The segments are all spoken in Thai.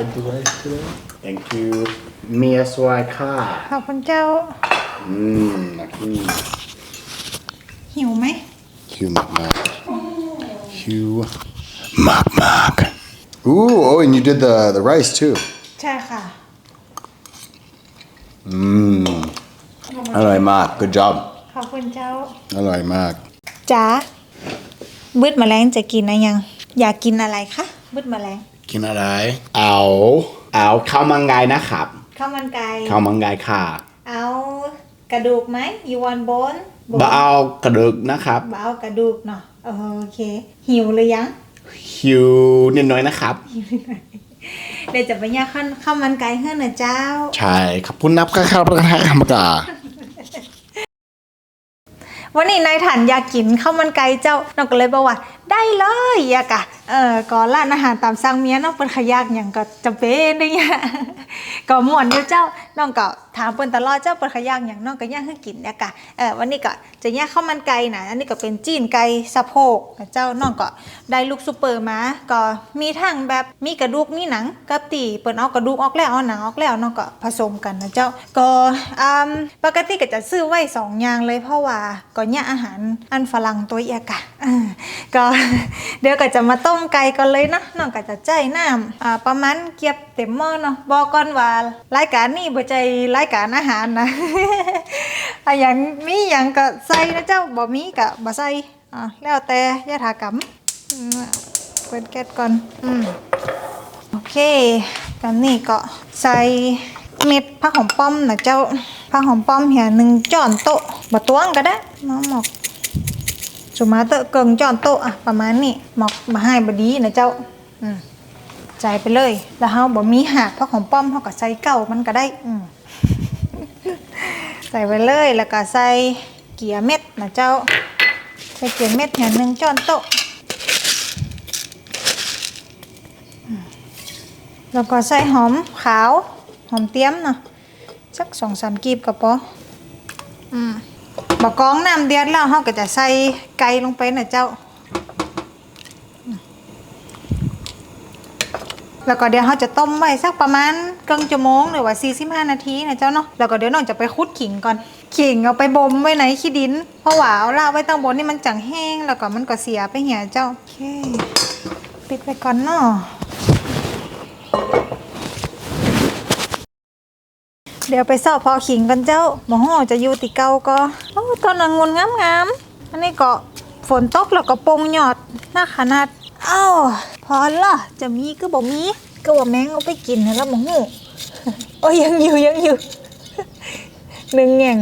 into rice today. Thank you. Mia Swaka. ขอบคุณเจ้า Mmm, okay. หิวไหม Hugh McMack. Hugh McMack. Ooh, oh, and you did the, the rice too. ใช่ค่ะ Mmm. Alright, Mark. Good job. ขอบคุณเจ้า Alright, Mark. จ๋าบืดแมลงจะกินอะไรยัง อยากกินอะไรคะบืดแมลง กินอะไร เอาเอาข้าวมังไงนะครับข้าวมันไก่ข้าวมังไงค่ะ เอากระดูกไหม you want bone บะเอากระดูกนะครับบ่เอากระดูกเนาะโอเค หิวหรือยัง หิวนิดหน่อยนะครับเดี๋ยวจะไปย่างข้าวข้าวมันไก่ให้นะเจ้า ใช่ขอบคุณนับครับครับธรรมดาวันนี้นายถันอยากกินข้าวมันไก่เจ้าน้องก็เลยบอกว่า ได้เลยอยากะเออก่อนร้านอาหารตามสั่งเมียน้องเป็นขยากอย่างก็จำเป็นได้ยะก็ม่วนอยู่เจ้าน้องก็ถามเปิ้นตลอดเจ้าเป็นขยากอย่างน้องก็ย่างให้กินเนี่ยกะเออวันนี้ก็จะย่างข้าวมันไก่นะอันนี้ก็เป็นจีนไก่สะโพกเจ้าน้องก็ได้ลูกซูเปอร์มาก็มีทั้งแบบมีกระดูกมีหนังกับตีเปิ้นเอากระดูกออกแล้วเอาหนังออกแล้วน้องก็ผสมกันนะเจ้าก็อืมปกติก็จะซื้อไว้สองอย่างเลยเพราะว่าก็เนี่ยอาหารอันฝรั่งตัวเอียกะอ่าก็เดี๋ยวก็จะมาต้มไก่ก่อนเลยนะน้องก็จะใจน้ำอ่าประมาณเกียบเต็มหม้อเนาะบอกก่อนว่ารายการนี้บ่ใจรายการอาหารนะอะอย่างมีอย่างก็ใส่นะเจ้าบ่มีก็บ่ใส่อ่าแล้วแต่ยถากรรมเปิดแก๊สก่อนอืมโอเคกันนี่ก็ใส่เม็ดผักหอมป้อมนะเจ้าผักหอมป้อมเหี่ยหนึ่งจอนโต๊ะบ่ตวงก็ได้น้องหมอก สมาเตอะเกิงจอนโตอะประมาณนี้หมอกมาให้บดีนะเจ้าอืมใส่ไปเลย แล้วเฮาบ่มีหักเพราะของป้อมเฮาก็ใส่เก้ามันก็ได้อืมใส่ไปเลยแล้วก็ใส่เกียร์เม็ดนะเจ้าใส่เกียร์เม็ดอย่างหนึ่งจอนโตแล้วก็ใส่หอมขาว หอมเตี้ยมเนาะสักสองสามกีบก็พออืม บะกองน้ำเดือดแล้วเราก็จะใส่ไก่ลงไปนะเจ้า แล้วก็เดี๋ยวเราจะต้มไว้สักประมาณครึ่งชั่วโมงหรือว่า 45 นาทีนะเจ้าเนาะ แล้วก็เดี๋ยวน้องจะไปคุดขิงก่อน ขิงเอาไปบ่มไว้ในขี้ดิน เพราะว่าเอาละไว้ตั้งบนนี่มันจังแห้ง แล้วก็มันก็เสียไปเหี่ยเจ้า โอเค ปิดไปก่อนเนาะ เดี๋ยวไปสอบพอขิงกันเจ้าหมอหอจะอยู่ติเกาก็โอ้ต้นองุ่นงามงามๆอันนี้ก็ฝนตกแล้วก็ปงหยอดหน้าขนาดอ้าวพอละจะมีก็บอกมีก็ว่าแมงเอาไปกินแล้วหมอหูโอ้ยยังอยู่ยังอยู่หนึ่งแง่ง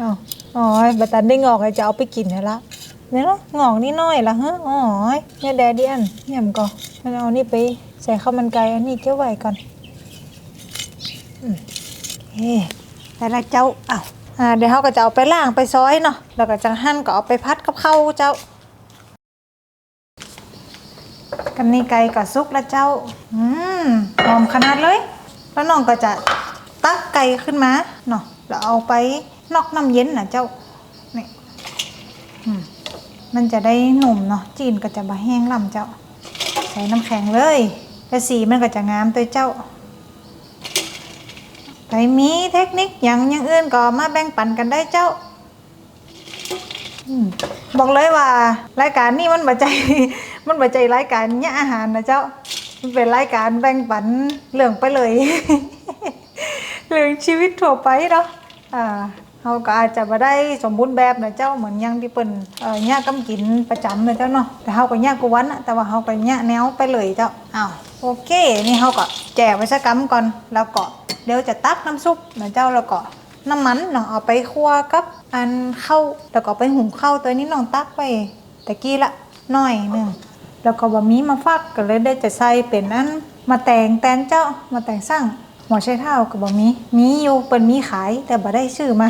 อ้าอ๋อยบัตันได้งอกเลยจะเอาไปกินแล้วละเนี่ยเนาะงอกนี่น้อยละเฮะอ๋อยเนี่ยแดดเดียนเนี่ยมันก็มันเอานี่ไปใส่ข้าวมันไก่อันนี้เก็บไว้ก่อนเฮ้แต่ละเจ้าอ้าวอ่าเดี๋ยวเขาก็จะเอาไปล่างไปซอยเนาะแล้วก็จังหั่นก็เอาไปพัดกับข้าวเจ้ากันนี่ไก่กับซุกแล้วเจ้า อืมหอมขนาดเลย แล้วน้องก็จะตักไก่ขึ้นมาเนาะแล้วเอาไปนอกน้ำเย็นนะเจ้านี่อืมมันจะได้หนุ่มเนาะจีนก็จะบะแห้งลำเจ้า ใส่น้ำแข็งเลย แล้วสีมันก็จะงามตัวเจ้า ใครมีเทคนิคอย่างอยังอื่นก็มาแบ่งปันกันได้เจ้าบอกเลยว่ารายการนี้มันบัใจมันบัใจรายการเนี่ยอาหารนะเจ้าเป็นรายการแบ่งปันเรื่องไปเลย เรื่องชีวิตทั่วไปเนาะอ่า เขาก็อาจจะมาได้สมบูรณ์แบบนะเจ้าเหมือนยังที่เปิ้นเอ่อเนี่ยกำกินประจำนะเจ้าเนาะแต่เขาก็เนี่กวนอะแต่ว่าเขาก็เนี่แนวไปเลยเจ้าอ้าวโอเค นี่เขาก็แจกไว้สักกำก่อนแล้วก็เดี๋ยวจะตักน้ำซุปนะเจ้าแล้วก็น้ำมันเนาะเอาไปคั่วกับอันข้าวแล้วก็ไปหุงข้าวตัวนี้น้องตักไปตะกี้ละหน่อยหนึ่งแล้วก็บะหมี่มาฟักก็เลยได้จะใส่เป็นอันมาแต่งแตนเจ้ามาแต่งสร้าง มอใช้เท้ากับบะหมี่มีอยู่เป็นมีขายแต่บ่ได้ชื่อมา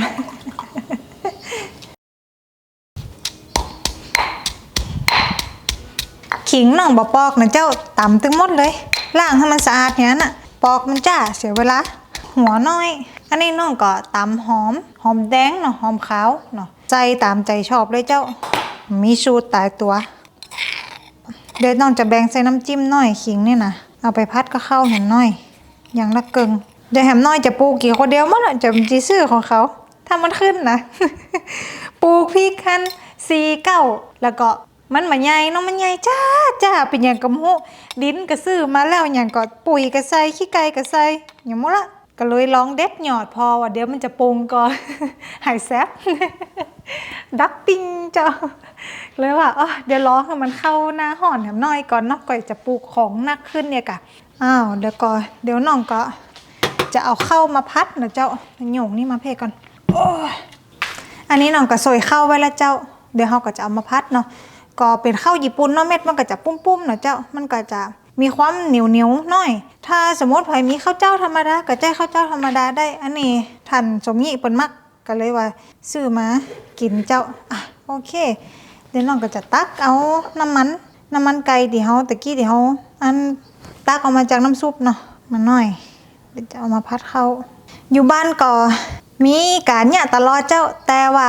ขิงน้องบ่ปอกนะเจ้าตำตึงหมดเลยล้างให้มันสะอาดอย่างนั้นน่ะ ปอกมันจ้าเสียเวลา หัวน้อย อันนี้น้องก็ตำหอม หอมแดงเนาะหอมขาวเนาะใส่ตามใจชอบเลยเจ้า มีสูตรตายตัว เดี๋ยวน้องจะแบ่งใส่น้ำจิ้มหน่อยขิงนี่นะเอาไปพัดก็เข้าแหมน้อย อย่างละเกิงเดี๋ยวแหมน้อยจะปลูกกี่คนเดียวมั้งล่ะจะจีซื้อของเขา ถ้ามันขึ้นนะ ปลูกพริกคันสีเก้าแล้วก็มันมาใหญ่เนาะมันใหญ่จ้าจ้าเป็นอย่างกระมูดินก็ซื้อมาแล้วอย่างก็ปุ๋ยก็ใสขี้ไก่ก็ใสอย่างมั้งละก็เลยลองเด็ดหยอดพอว่าเดี๋ยวมันจะปรุงก่อนหายแซ่บดักติงเจ้าเลยว่าเดี๋ยวรอให้มันเข้าหน้าห่อนแถมน้อยก่อนเนาะก่อนจะปลูกของหนักขึ้นเนี่ยกะ อ้าวเดี๋ยวก่อนเดี๋ยวน้องก็ จะเอาเข้ามาพัดนะเจ้าหยงนี่มาเพก่อนโอ้อันนี้น้องก็ซอยเข้าไว้แล้วเจ้า เดี๋ยวเราก็จะเอามาพัดเนาะก็เป็นข้าวญี่ปุ่นเนาะเม็ดมันก็จะปุ้มๆเนาะเจ้ามันก็จะมีความเหนียวเหนียวๆหน่อย ถ้าสมมติใครมีข้าวเจ้าธรรมดาก็ใจข้าวเจ้าธรรมดาได้ อันนี้ท่านสมยิเปิ้นมักก็เลยว่าซื้อมากินเจ้าอะโอเค เดี๋ยวน้องก็จะตักเอาน้ำมัน น้ำมันไก่ที่เฮาตะกี้ที่เฮาอัน ตักออกมาจากน้ำซุปเนาะมาหน่อยเดี๋ยวจะเอามาพัดเข้าอยู่บ้านก็มีการเนี่ยตลอดเจ้าแต่ว่า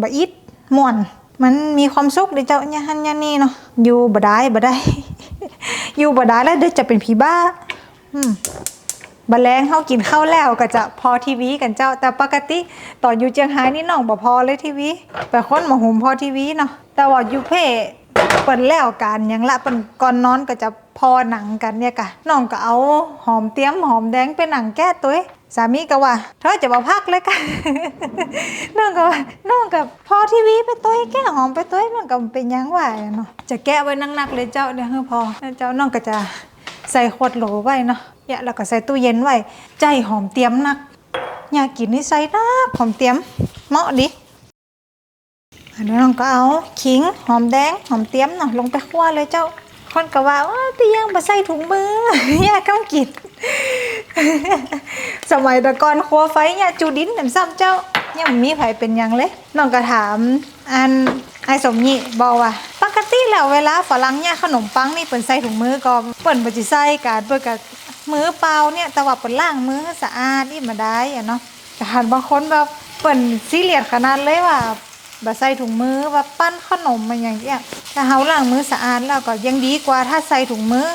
บะอิดม่วน มันมีความสุขเดี๋ยวเจ้าเนี่ยหันเนี่ยนี่เนาะอยู่บ่ได้บ่ได้ อยู่บ่ได้แล้วเดี๋ยวจะเป็นผีบ้าอืมบะแรงเขากินข้าวแล้วก็จะพอทีวีกันเจ้า แต่ปกติตอนอยู่เจียงไฮ้นี่น้องบ่พอเลยทีวี แต่คนมาหุมพอทีวีเนาะแต่ว่าอยู่เพ่ เปิ้นแล้วกันยังละเปิ้นก่อนนอนก็จะพอหนังกันเนี่ยกะน้องก็เอาหอมเตรียมหอมแดงเป็นหนังแก้ตัวสามีก็ว่าเธอจะมาพักเลยกันน้องก็ว่าน้องกับพอทีวีไปตัวแก้หอมไปตัวเองมันก็เป็นยังว่าเนาะจะแก้ไว้นักๆเลยเจ้าเดี๋ยวพอเจ้าน้องก็จะใส่ขวดโหลไว้เนาะอย่าแล้วก็ใส่ตู้เย็นไว้ใจหอมเตรียมนักอยากกินนี่ใส่นักหอมเตรียมเหมาะดิ อันนี้น้องก็เอาขิงหอมแดงหอมเตรียมเนาะลงไปคั่วเลยเจ้าคนก็ว่าว่าตียงมาใส่ถุงมือยากต้องกินสมัยตะกอนครัวไฟเนี่ยจูดินแหนมซ้ำเจ้ายังมีไผเป็นยังเลยน้องก็ถามอันไอสมญิบอกว่าปกติแล้วเวลาฝรั่งเนี่ยขนมปังนี่เปิ่นใส่ถุงมือก็เปิ่นบ่สิใส่กันเปิ่นก็มือเปล่าเนี่ยแต่ว่าเปิ่นล้างมือสะอาดนี่มาได้อะเนาะแต่หันบางคนแบบเปิ่นซีเรียสขนาดเลยว่า บ่ใส่ถุงมือว่าปั้นขนมมาอย่างเงี้ยถ้าเฮาล้างมือสะอาดแล้วก็ยังดีกว่าถ้าใส่ถุงมือ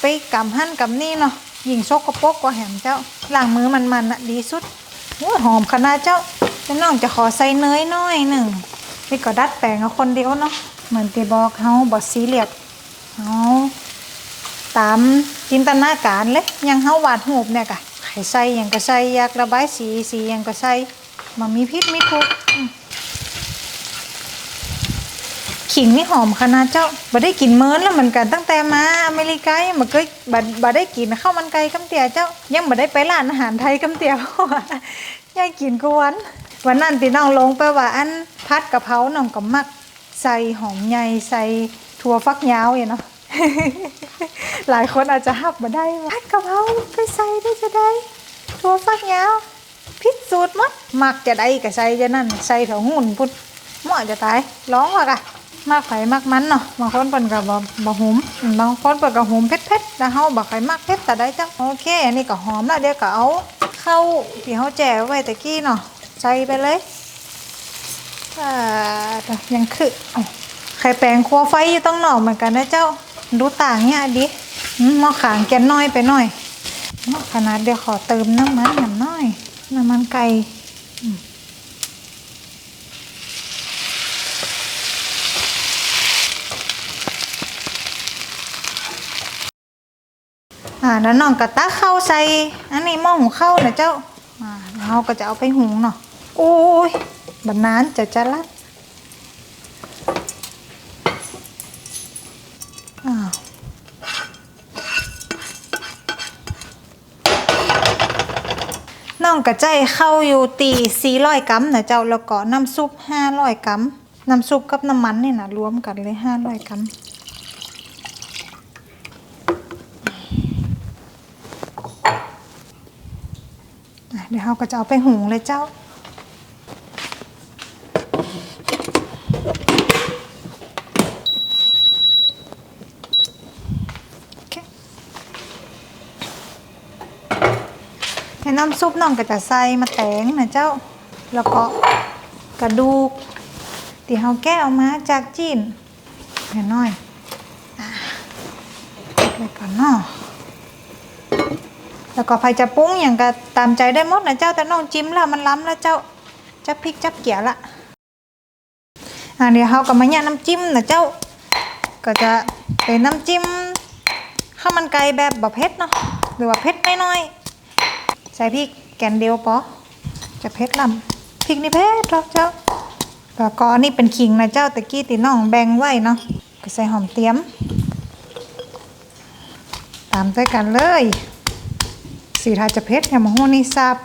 ไปกำหั่นกำนี่เนาะยิ่งซกกระปกกว่าแหมเจ้าล้างมือมันมันๆน่ะดีสุดโอ้หอมขนาดเจ้าแล้วน้องจะขอใส่เนยน้อยหนึ่งนี่ก็ดัดแปลงเอาคนเดียวเนาะเหมือนที่บอกเฮาบ่ซีเรียสเฮาตามจินตนาการเลยยังเฮาวาดรูปเนี่ยกะไข่ใส่ยังก็ใส่อยากระบายสีสียังก็ใส่มันมีพิษมีทุกข์ ขิงนี่หอมขนาดเจ้าบ่ได้กินเมินแล้วเหมือนกันตั้งแต่มาอเมริกายังบ่เคยบ่บ่ได้กินข้าวมันไก่กำเตียเจ้า ยังบ่ได้ไปร้านอาหารไทยกำเตียเพราะว่ายายกินกวนวันนั้นที่น้องลงไปว่าอันพัดกะเพราน้องก็มักใส่หอมใหญ่ใส่ถั่วฟักยาวอย่างเนาะหลายคนอาจจะฮับบ่ได้ว่าพัดกะเพราไปใส่ได้จะได้ถั่วฟักยาวพิษสูตรมัดมักจะได้ก็ใส่จะนั่นใส่เถาหุ่นพุ่นหม้อจะตายร้องว่ะกะ มากไผมากมันเนาะบางคนเปิ่นก็บ่บ่หุมอืมบางคนเปิ่นก็หุมเผ็ดๆแต่เฮาบ่ค่มักเผ็ดแต่ได้จ้ะโอเค อันนี้ก็หอมแล้วเดี๋ยวก็เอาเข้าที่เฮาแจ่ไว้ตะกี้เนาะใส่ไปเลยอ่ายังคือไข่แปลงครัวไฟอยู่ต้องหนอกเหมือนกันนะเจ้าดูต่างเนี่ยดิมหม้อขางแกนน้อยไปหน่อยขนาดเดี๋ยวขอเติมน้ำมันหน่อยน้อยน้ำมันไก่ อ่าแล้วน้องกระตาเข้าใส่อันนี้หม้อหุงข้าวนะเจ้าอ่าเราก็จะเอาไปหุงเนาะโอ้ยบันนานจะจะลัดอ้าวน้องกระใจเข้าอยู่ตี400กรัมนะเจ้าแล้วก็น้ำซุป500กรัมน้ำซุปกับน้ำมันนี่นะรวมกันเลย500กรัม เดี๋ยวเราก็จะเอาไปหุงเลยเจ้าโอเคในน้ำซุปน้องก็จะใส่มาแตงนะเจ้า แล้วก็กระดูกที่เฮาแก้ออกมาจากจีนเห็นน้อยอะเก็บไว้ก่อนเนาะ แล้วก็ใครจะปรุงอย่างก็ตามใจได้หมดนะเจ้าแต่น้องจิ้มแล้วมันล้ำแล้วเจ้าจับพริกจับเกียละอ่าเดี๋ยวเราก็มาเนี่ยน้ำจิ้มนะเจ้า ก็จะเป็นน้ำจิ้มข้าวมันไก่แบบบะเผ็ดเนาะหรือว่าเผ็ดน้อยๆใส่พริกแกนเดียวปอจะเผ็ดลำพริกนี่เผ็ดหรอกเจ้าแล้วก็นี่เป็นขิงนะเจ้าตะกี้ตีน้องแบ่งไว้เนาะก็ใส่หอมเตี้ยม ตามด้วยกันเลย สีทาจะเผ็ดอย่ามหูนี่ซับ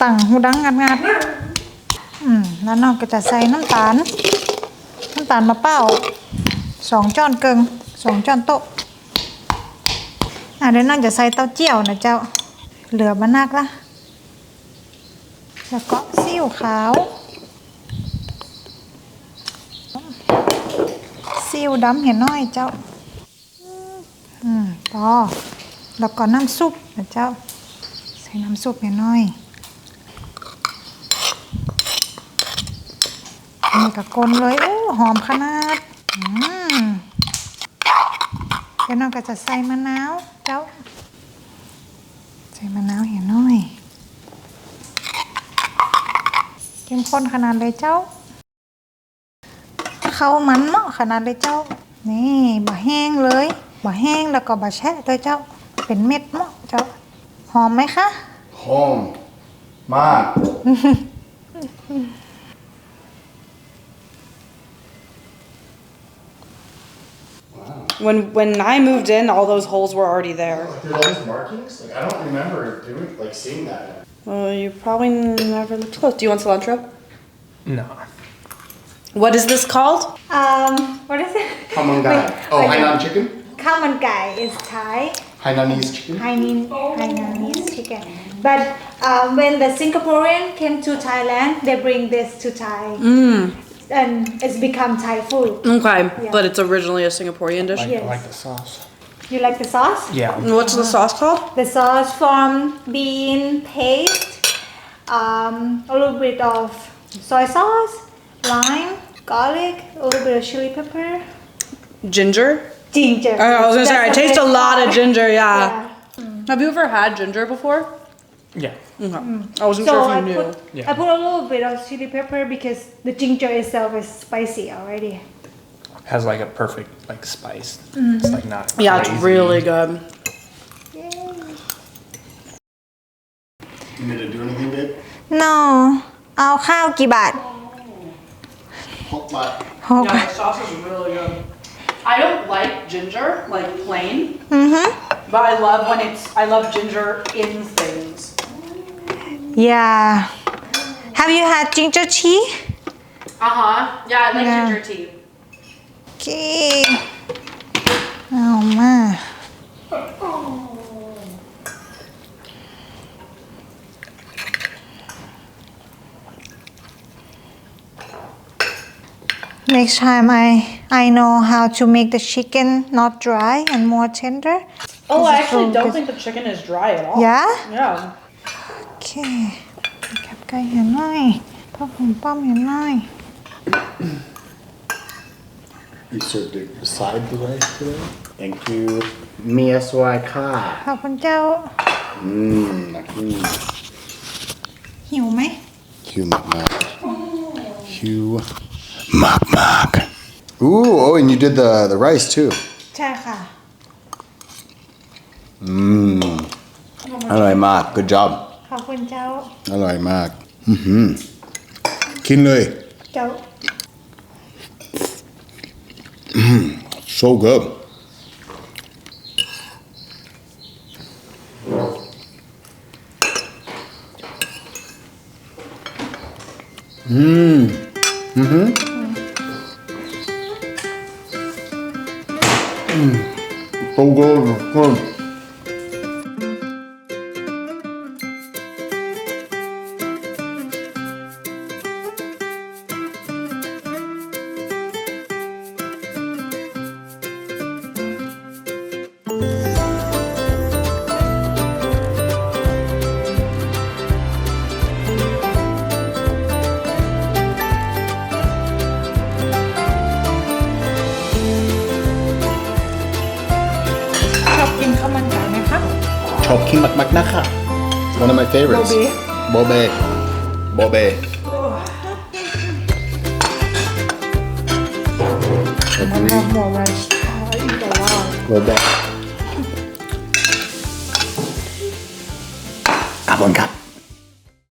ตั้งหูดังงัดงัดอืมแล้วน้องก็จะใส่น้ำตาล น้ำตาลมะเป้าสองช้อนเกิงสองช้อนโต๊ะอะเดี๋ยวน้องจะใส่เต้าเจี้ยวนะเจ้าเหลือมานักละแล้วก็ซีอิ๊วขาวซีอิ๊วดำเห็นน้อยเจ้า อืมต่อแล้วก็น้ำซุปนะเจ้า ส่น้ำซุปเห็นน้อยนี่ก็กลนเลยโอ้หอมขนาดอืมเดี๋ยวน้องก็จะใส่มะนาวเจ้า ใส่มะนาวเห็นน้อยเข้มข้นขนาดเลยเจ้า เข้ามันเนาะขนาดเลยเจ้า นี่บะแห้งเลยบะแห้งแล้วก็บะแช่ด้วยเจ้า เป็นเม็ดเนาะเจ้า หอมไหมคะ Home. Mark. When when I moved in, all those holes were already there. There's all these markings? Like, I don't remember doing, like, seeing that. Well, you probably never looked close. Do you want cilantro? No. What is this called? um what is it Kamangai. Oh, Hainan chicken? ข้าวมันไก่ is Thai Hainanese chicken? Hainan Hainanese chicken but um, when the Singaporean came to Thailand they bring this to Thai Mm. and it's become Thai food Okay, Yeah. but it's originally a Singaporean dish. Like, Yes. I like the sauce. you like the sauce Yeah. And What's the sauce called? the sauce from bean paste um, a little bit of soy sauce lime garlic a little bit of chili pepper Ginger ginger Oh, I was gonna say I That's taste a best lot of part. ginger. Yeah. Yeah. Have you ever had ginger before? Yeah. Okay. I wasn't So sure if I you knew. put, Yeah. I put a little bit of chili pepper because the ginger itself is spicy already. Has like a perfect like spice. It's like not. Yeah, it's crazy. really good. You need to do anything, babe? No เอาข้าวกี่บาท Hot lot. หก the sauce is really good. ginger, like plain. Mm-hmm. But I love when it's, I love ginger in things. Yeah. Have you had ginger tea? Uh-huh. Yeah, I like yeah. ginger tea. Okay. Oh, man. Next time I I know how to make the chicken not dry and more tender. Oh, This I is actually so don't good. think the chicken is dry at all. Yeah? Yeah. โอเคแคบไก่เห็นหน่อยพ่อผมป้อมเห็นหน่อย You served it beside the rice today? Thank you. Mia Swai Ka. ขอบคุณเจ้า Mmm. Mm. หิวไหม Hugh Mark. Hugh Mark Mark. Ooh, oh, and you did the, the rice too. ใช่ค่ะ Mmm. All right, Mark. Good job. ขอบคุณเจ้า All right, Mark. Mm-hmm. กินเลย เจ้า So good. Mmm. Mm-hmm. So good. Good. กินหมั กมักนะคะ one of my favorites โบเบโบเบมันทำหัวไรซ์อีกแล้วโบเบขอบคุณครับ